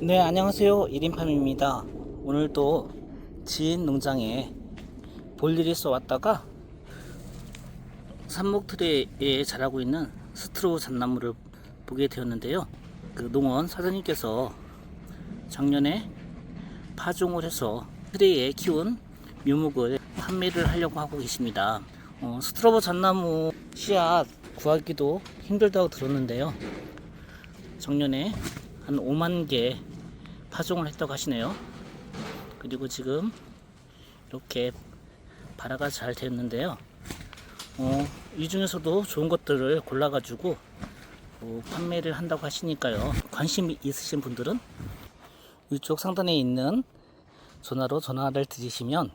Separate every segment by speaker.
Speaker 1: 네, 안녕하세요. 1인팜입니다. 오늘도 지인 농장에 볼 일이 있어 왔다가 삽목 트레에 자라고 있는 스트로우 잣나무를 보게 되었는데요. 그 농원 사장님께서 작년에 파종을 해서 트레에 키운 묘목을 판매를 하려고 하고 계십니다. 어, 스트로브 잣나무 씨앗 구하기도 힘들다고 들었는데요. 작년에 한 5만 개 파종을 했다고 하시네요. 그리고 지금 이렇게 발화가 잘 됐는데요. 어, 이 중에서도 좋은 것들을 골라가지고 어, 판매를 한다고 하시니까요. 관심 있으신 분들은 이쪽 상단에 있는 전화로 전화를 드리시면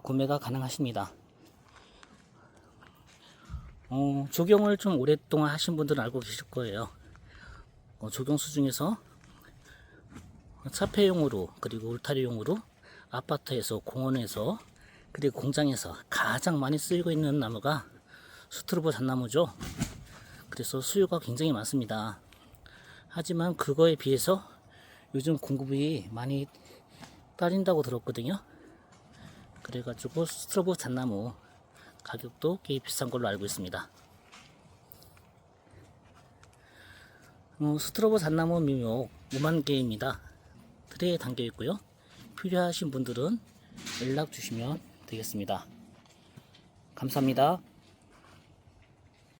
Speaker 1: 구매가 가능하십니다. 어, 조경을 좀 오랫동안 하신 분들은 알고 계실 거예요. 어, 조경수 중에서 차폐용으로 그리고 울타리용으로 아파트에서 공원에서 그리고 공장에서 가장 많이 쓰이고 있는 나무가 스트로브 잣나무죠. 그래서 수요가 굉장히 많습니다. 하지만 그거에 비해서 요즘 공급이 많이 딸린다고 들었거든요. 그래가지고 스트로브 잣나무 가격도 꽤 비싼 걸로 알고 있습니다. 어, 스트로브 잣나무 미묘 5만 개입니다. 트레이에 담겨 있고요. 필요하신 분들은 연락 주시면 되겠습니다. 감사합니다.